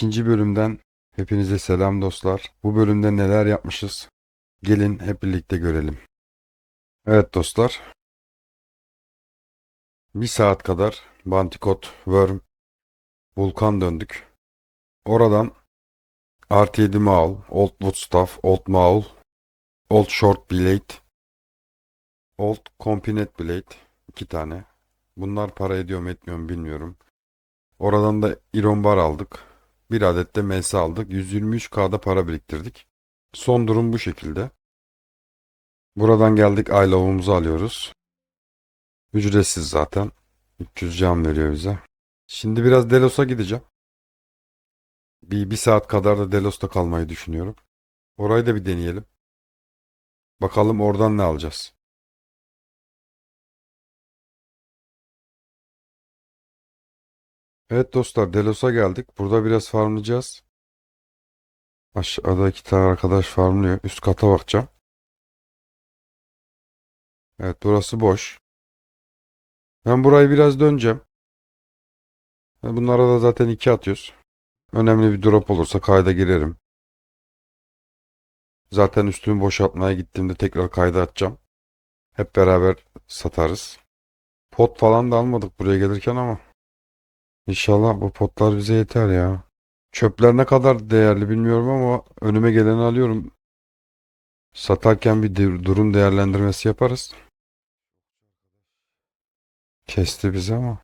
ikinci bölümden hepinize selam dostlar. Bu bölümde neler yapmışız? Gelin hep birlikte görelim. Evet dostlar. Bir saat kadar Bantikot, Worm, Vulkan döndük. Oradan Artı 7 Maul, Old Woodstaff, Old Maul, Old Short Blade, Old Compinet Blade. iki tane. Bunlar para ediyor mu etmiyor mu bilmiyorum. Oradan da Iron Bar aldık. Bir adet de MS aldık. 123K'da para biriktirdik. Son durum bu şekilde. Buradan geldik I Love'umuzu alıyoruz. Ücretsiz zaten. 300 can veriyor bize. Şimdi biraz Delos'a gideceğim. Bir, bir saat kadar da Delos'ta kalmayı düşünüyorum. Orayı da bir deneyelim. Bakalım oradan ne alacağız. Evet dostlar Delos'a geldik. Burada biraz farmlayacağız. Aşağıda iki tane arkadaş farmlıyor. Üst kata bakacağım. Evet burası boş. Ben burayı biraz döneceğim. Bunlara da zaten iki atıyoruz. Önemli bir drop olursa kayda girerim. Zaten üstümü boşaltmaya gittiğimde tekrar kayda atacağım. Hep beraber satarız. Pot falan da almadık buraya gelirken ama. İnşallah bu potlar bize yeter ya. Çöpler ne kadar değerli bilmiyorum ama önüme geleni alıyorum. Satarken bir durum değerlendirmesi yaparız. Kesti bizi ama.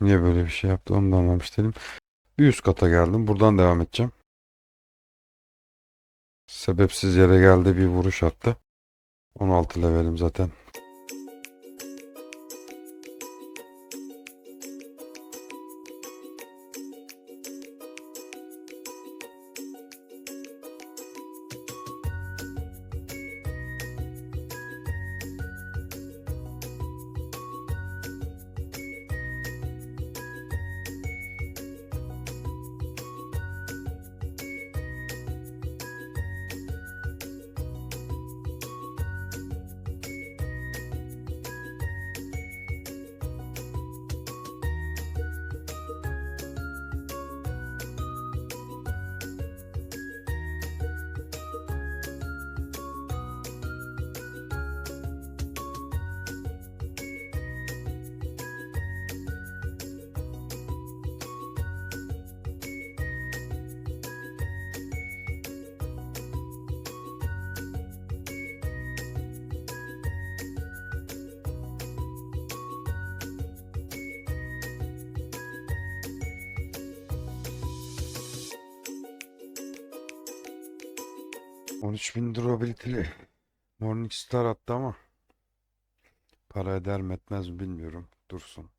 Niye böyle bir şey yaptı onu da anlamış değilim. Bir üst kata geldim. Buradan devam edeceğim. Sebepsiz yere geldi bir vuruş attı. 16 levelim zaten. Bin durability'li Morningstar attı ama para eder mi etmez mi bilmiyorum. Dursun.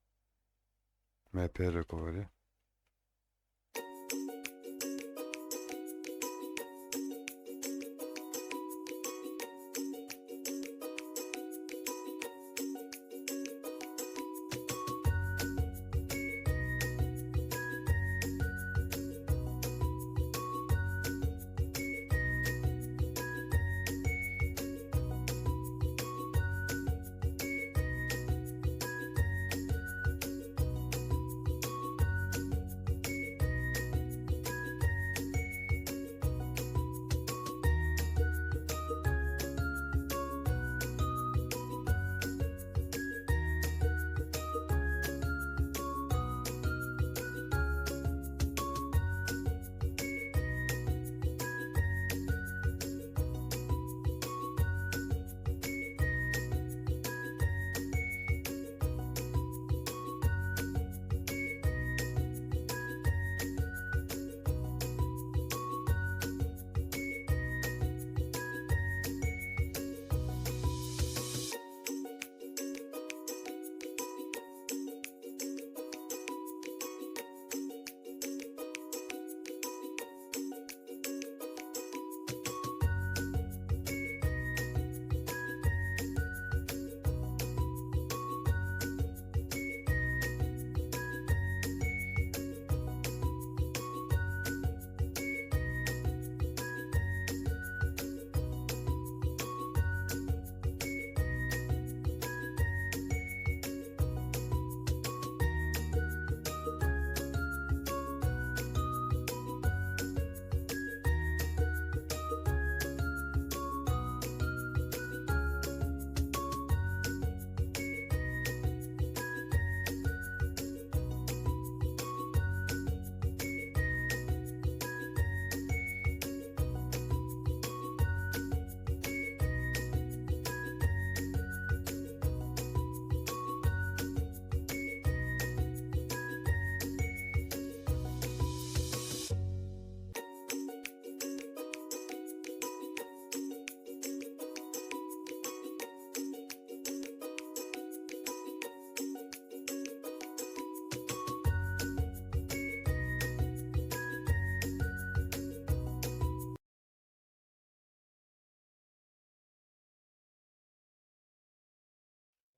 MP recovery.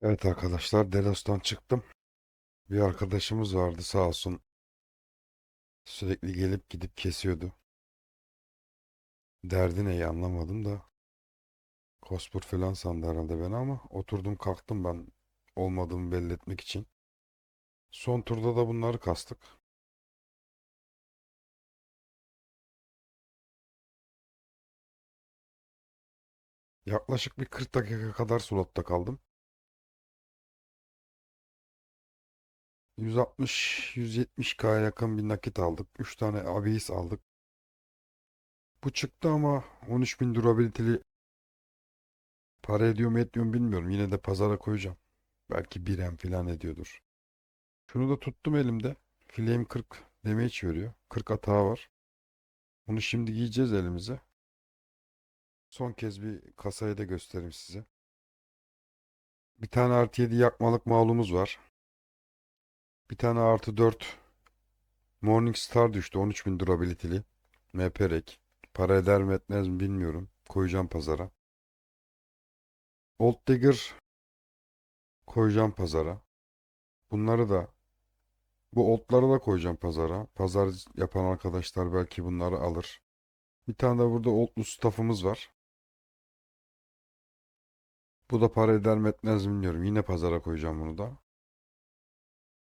Evet arkadaşlar Delos'tan çıktım. Bir arkadaşımız vardı sağ olsun. Sürekli gelip gidip kesiyordu. Derdi neyi anlamadım da. Kospur falan sandı herhalde beni ama oturdum kalktım ben olmadığımı belli etmek için. Son turda da bunları kastık. Yaklaşık bir 40 dakika kadar slotta kaldım. 160-170K'ya yakın bir nakit aldık. 3 tane abis aldık. Bu çıktı ama 13.000 durability'li para ediyor mu etmiyor mu bilmiyorum. Yine de pazara koyacağım. Belki 1M falan ediyordur. Şunu da tuttum elimde. Flame 40 damage veriyor. 40 atağı var. Bunu şimdi giyeceğiz elimize. Son kez bir kasayı da göstereyim size. Bir tane artı 7 yakmalık mağlumuz var. Bir tane artı 4 Morning Star düştü. 13.000 durability'li. MP rek. Para eder mi etmez mi bilmiyorum. Koyacağım pazara. Old Digger koyacağım pazara. Bunları da bu oldları da koyacağım pazara. Pazar yapan arkadaşlar belki bunları alır. Bir tane de burada oldlu staff'ımız var. Bu da para eder mi etmez mi bilmiyorum. Yine pazara koyacağım bunu da.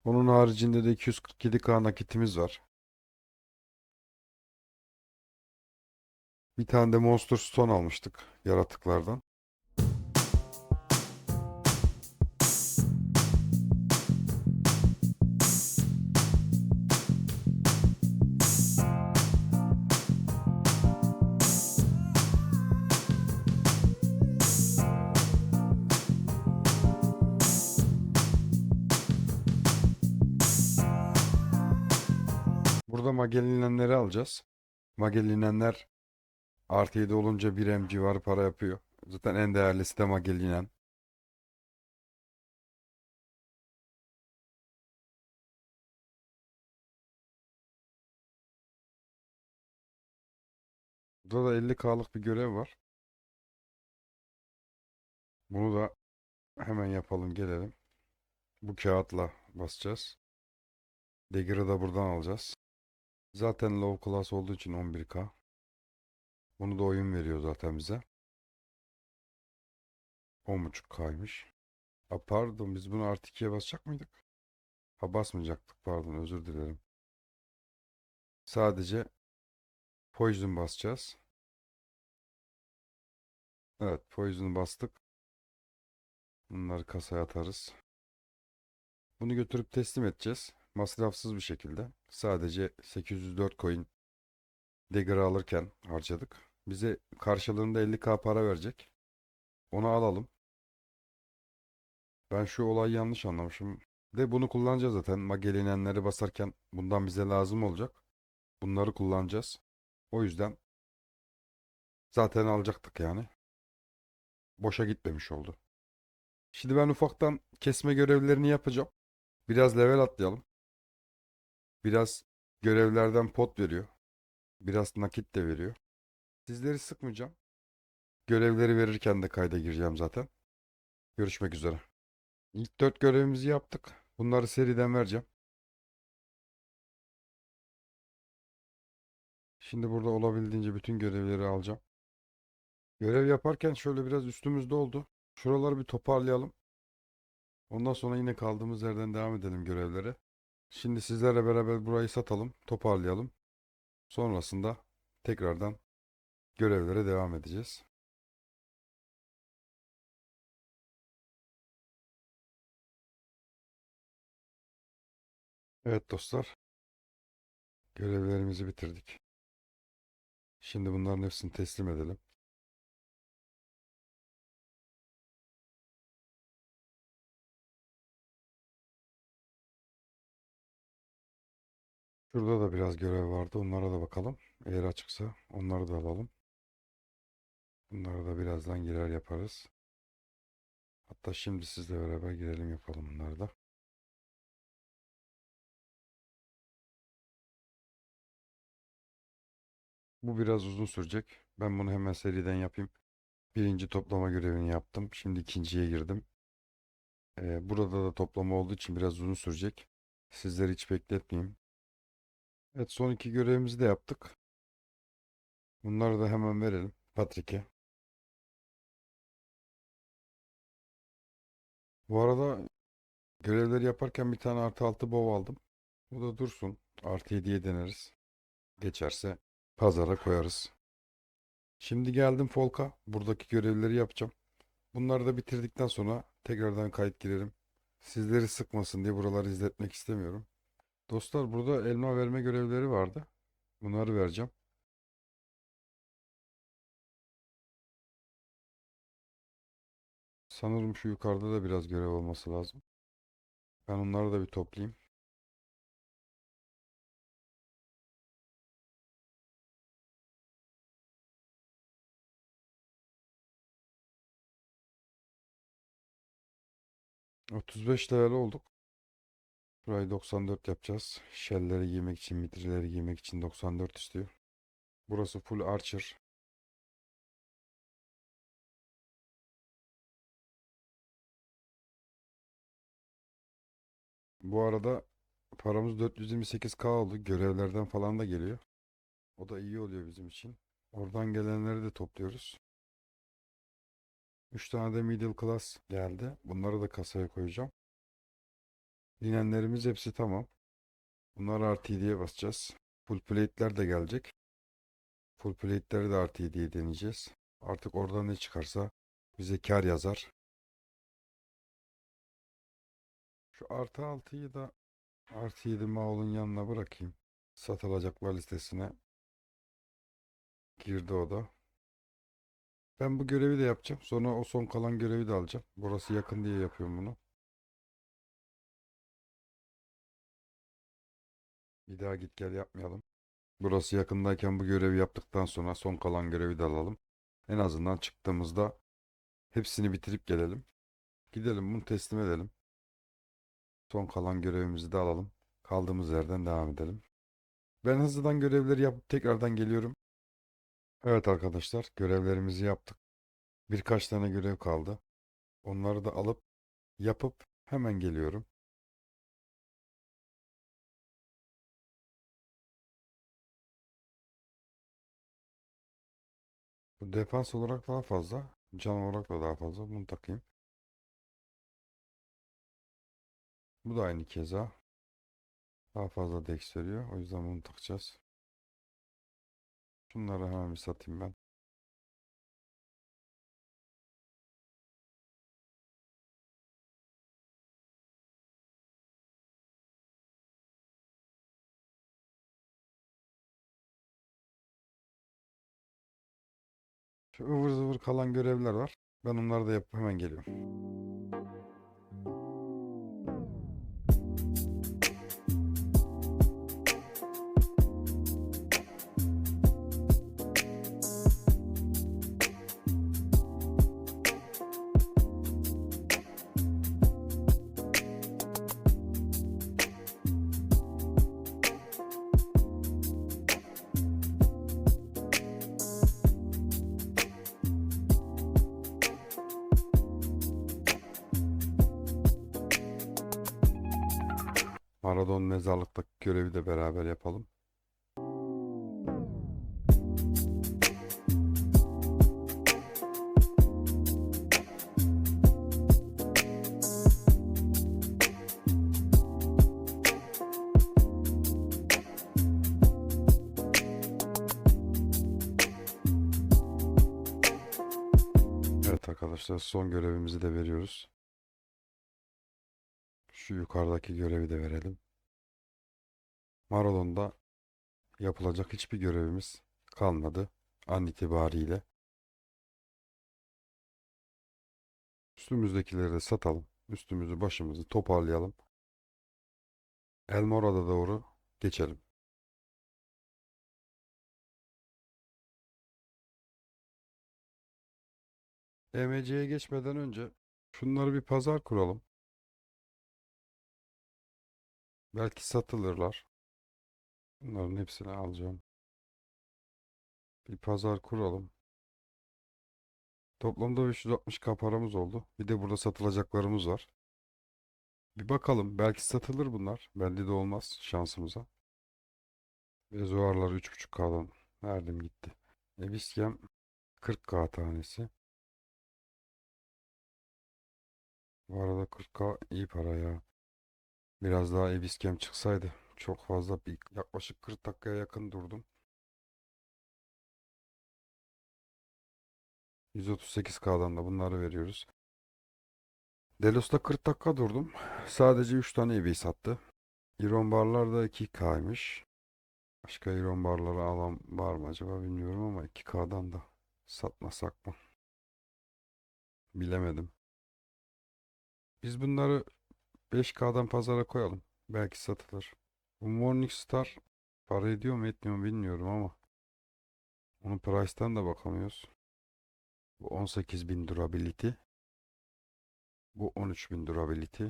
Onun haricinde de 247k nakitimiz var. Bir tane de Monster Stone almıştık yaratıklardan. Burada Magellanenleri alacağız. Magellanenler artı 7 olunca 1 M civarı para yapıyor. Zaten en değerlisi de Magellanen. Burada da 50K'lık bir görev var. Bunu da hemen yapalım gelelim. Bu kağıtla basacağız. Dagger'ı da buradan alacağız. Zaten low class olduğu için 11K. Bunu da oyun veriyor zaten bize. 10.5K'ymış. Ha pardon biz bunu artı 2'ye basacak mıydık? Ha basmayacaktık pardon özür dilerim. Sadece Poison basacağız. Evet Poison'u bastık. Bunları kasaya atarız. Bunu götürüp teslim edeceğiz. Masrafsız bir şekilde. Sadece 804 coin Dagger'ı alırken harcadık. Bize karşılığında 50k para verecek. Onu alalım. Ben şu olayı yanlış anlamışım. De bunu kullanacağız zaten. Magellanenleri basarken bundan bize lazım olacak. Bunları kullanacağız. O yüzden zaten alacaktık yani. Boşa gitmemiş oldu. Şimdi ben ufaktan kesme görevlerini yapacağım. Biraz level atlayalım. Biraz görevlerden pot veriyor. Biraz nakit de veriyor. Sizleri sıkmayacağım. Görevleri verirken de kayda gireceğim zaten. Görüşmek üzere. İlk dört görevimizi yaptık. Bunları seriden vereceğim. Şimdi burada olabildiğince bütün görevleri alacağım. Görev yaparken şöyle biraz üstümüzde oldu. Şuraları bir toparlayalım. Ondan sonra yine kaldığımız yerden devam edelim görevlere. Şimdi sizlerle beraber burayı satalım, toparlayalım. Sonrasında tekrardan görevlere devam edeceğiz. Evet dostlar. Görevlerimizi bitirdik. Şimdi bunların hepsini teslim edelim. Şurada da biraz görev vardı. Onlara da bakalım. Eğer açıksa onları da alalım. Bunlara da birazdan girer yaparız. Hatta şimdi sizle beraber girelim yapalım bunları da. Bu biraz uzun sürecek. Ben bunu hemen seriden yapayım. Birinci toplama görevini yaptım. Şimdi ikinciye girdim. Ee, burada da toplama olduğu için biraz uzun sürecek. Sizleri hiç bekletmeyeyim. Evet son iki görevimizi de yaptık. Bunları da hemen verelim Patrick'e. Bu arada görevleri yaparken bir tane artı altı bov aldım. Bu da dursun. Artı 7'ye deneriz. Geçerse pazara koyarız. Şimdi geldim Folk'a. Buradaki görevleri yapacağım. Bunları da bitirdikten sonra tekrardan kayıt girerim. Sizleri sıkmasın diye buraları izletmek istemiyorum. Dostlar burada elma verme görevleri vardı. Bunları vereceğim. Sanırım şu yukarıda da biraz görev olması lazım. Ben onları da bir toplayayım. ...35 level olduk. Burayı 94 yapacağız. Shell'leri giymek için, mitrileri giymek için 94 istiyor. Burası full archer. Bu arada paramız 428k oldu. Görevlerden falan da geliyor. O da iyi oluyor bizim için. Oradan gelenleri de topluyoruz. 3 tane de middle class geldi. Bunları da kasaya koyacağım. Dinenlerimiz hepsi tamam. Bunları artı 7'ye basacağız. Full plate'ler de gelecek. Full plate'leri de artı 7'ye deneyeceğiz. Artık oradan ne çıkarsa bize kar yazar. Şu artı 6'yı da artı 7 Maul'un yanına bırakayım. Satılacaklar listesine girdi o da. Ben bu görevi de yapacağım. Sonra o son kalan görevi de alacağım. Burası yakın diye yapıyorum bunu. Bir daha git gel yapmayalım. Burası yakındayken bu görevi yaptıktan sonra son kalan görevi de alalım. En azından çıktığımızda hepsini bitirip gelelim. Gidelim bunu teslim edelim. Son kalan görevimizi de alalım. Kaldığımız yerden devam edelim. Ben hızlıdan görevleri yapıp tekrardan geliyorum. Evet arkadaşlar görevlerimizi yaptık. Birkaç tane görev kaldı. Onları da alıp yapıp hemen geliyorum. Bu defans olarak daha fazla. Can olarak da daha fazla. Bunu takayım. Bu da aynı keza. Daha fazla dex veriyor. O yüzden bunu takacağız. Şunları hemen bir satayım ben. Şu ıvır zıvır kalan görevler var. Ben onları da yapıp hemen geliyorum. De beraber yapalım. Evet arkadaşlar son görevimizi de veriyoruz. Şu yukarıdaki görevi de verelim. Marolon'da yapılacak hiçbir görevimiz kalmadı an itibariyle. Üstümüzdekileri de satalım. Üstümüzü başımızı toparlayalım. Elmora'da doğru geçelim. EMC'ye geçmeden önce şunları bir pazar kuralım. Belki satılırlar. Bunların hepsini alacağım. Bir pazar kuralım. Toplamda 560k paramız oldu. Bir de burada satılacaklarımız var. Bir bakalım. Belki satılır bunlar. Bende de olmaz şansımıza. Rezoarlar 3.5K'dan verdim gitti. Ebiskem 40K tanesi. Bu arada 40K iyi para ya. Biraz daha Ebiskem çıksaydı. Çok fazla bir yaklaşık 40 dakikaya yakın durdum. 138K'dan da bunları veriyoruz. Delos'ta 40 dakika durdum. Sadece 3 tane eBay sattı. Iron barlar da 2K'ymış. Başka Iron barları alan var mı acaba bilmiyorum ama 2K'dan da satmasak mı? Bilemedim. Biz bunları 5K'dan pazara koyalım. Belki satılır. Bu Morningstar para ediyor mu etmiyor mu bilmiyorum ama onun price'tan da bakamıyoruz. Bu 18.000 durability. Bu 13.000 durability.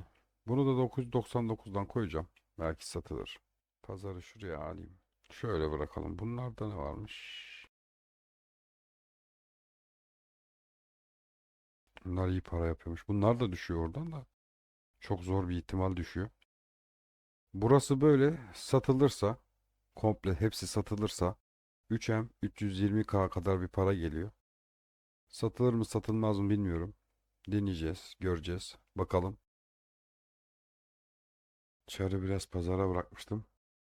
Bunu da 999'dan koyacağım. Belki satılır. Pazarı şuraya alayım. Şöyle bırakalım. Bunlarda ne varmış? Bunlar iyi para yapıyormuş. Bunlar da düşüyor oradan da. Çok zor bir ihtimal düşüyor. Burası böyle satılırsa komple hepsi satılırsa 3M 320K kadar bir para geliyor. Satılır mı satılmaz mı bilmiyorum. Deneyeceğiz, göreceğiz. Bakalım. Çarı biraz pazara bırakmıştım.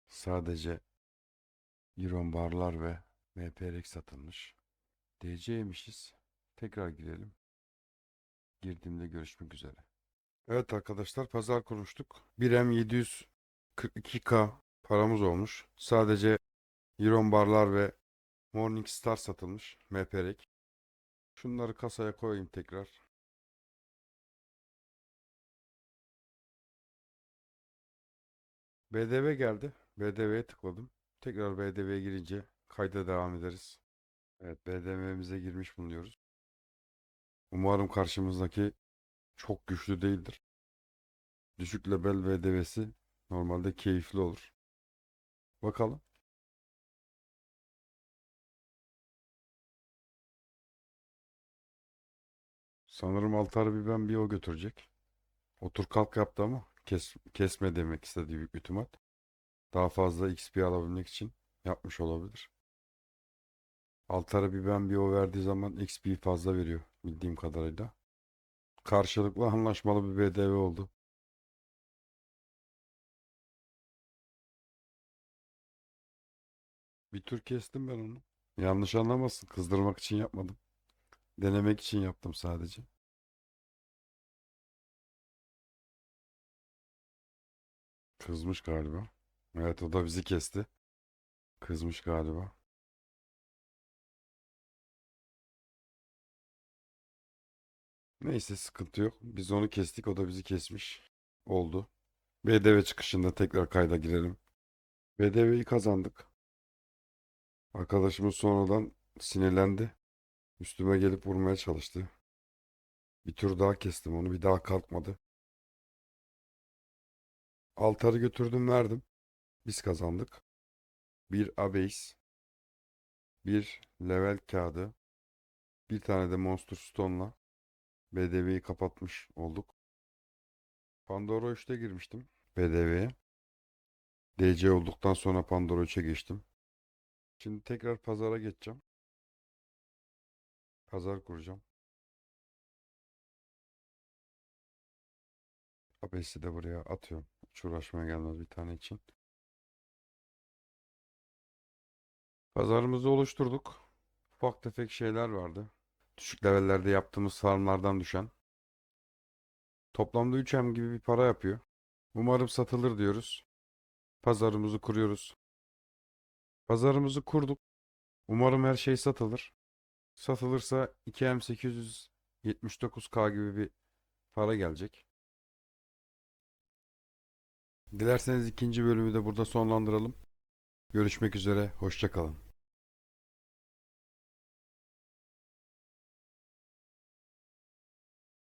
Sadece Iron barlar ve MPRX satılmış. DC'ymişiz. Tekrar girelim. Girdiğimde görüşmek üzere. Evet arkadaşlar pazar kurmuştuk. 1M 742K paramız olmuş. Sadece Iron barlar ve Morningstar satılmış. MPRX. Şunları kasaya koyayım tekrar. BDV geldi. BDV'ye tıkladım. Tekrar BDV'ye girince kayda devam ederiz. Evet BDV'mize girmiş bulunuyoruz. Umarım karşımızdaki çok güçlü değildir. Düşük level BDV'si normalde keyifli olur. Bakalım. Sanırım Altar bir ben bir o götürecek. Otur kalk yaptı ama kes, kesme demek istedi büyük ihtimal. Daha fazla XP alabilmek için yapmış olabilir. Altar'a bir ben bir o verdiği zaman XP fazla veriyor bildiğim kadarıyla. Karşılıklı anlaşmalı bir BDV oldu. Bir tur kestim ben onu. Yanlış anlamasın. Kızdırmak için yapmadım. Denemek için yaptım sadece. Kızmış galiba. Evet o da bizi kesti. Kızmış galiba. Neyse sıkıntı yok. Biz onu kestik o da bizi kesmiş. Oldu. BDV çıkışında tekrar kayda girelim. BDV'yi kazandık. Arkadaşımız sonradan sinirlendi. Üstüme gelip vurmaya çalıştı. Bir tur daha kestim onu bir daha kalkmadı. Altarı götürdüm verdim. Biz kazandık. Bir abase. Bir level kağıdı. Bir tane de Monster Stone'la BDV'yi kapatmış olduk. Pandora 3'te girmiştim BDV'ye. DC olduktan sonra Pandora 3'e geçtim. Şimdi tekrar pazara geçeceğim. Pazar kuracağım. Abase'i de buraya atıyorum. Hiç uğraşmaya gelmez bir tane için. Pazarımızı oluşturduk. Ufak tefek şeyler vardı. Düşük levellerde yaptığımız farmlardan düşen. Toplamda 3M gibi bir para yapıyor. Umarım satılır diyoruz. Pazarımızı kuruyoruz. Pazarımızı kurduk. Umarım her şey satılır. Satılırsa 2M 879K gibi bir para gelecek. Dilerseniz ikinci bölümü de burada sonlandıralım. Görüşmek üzere, hoşça kalın.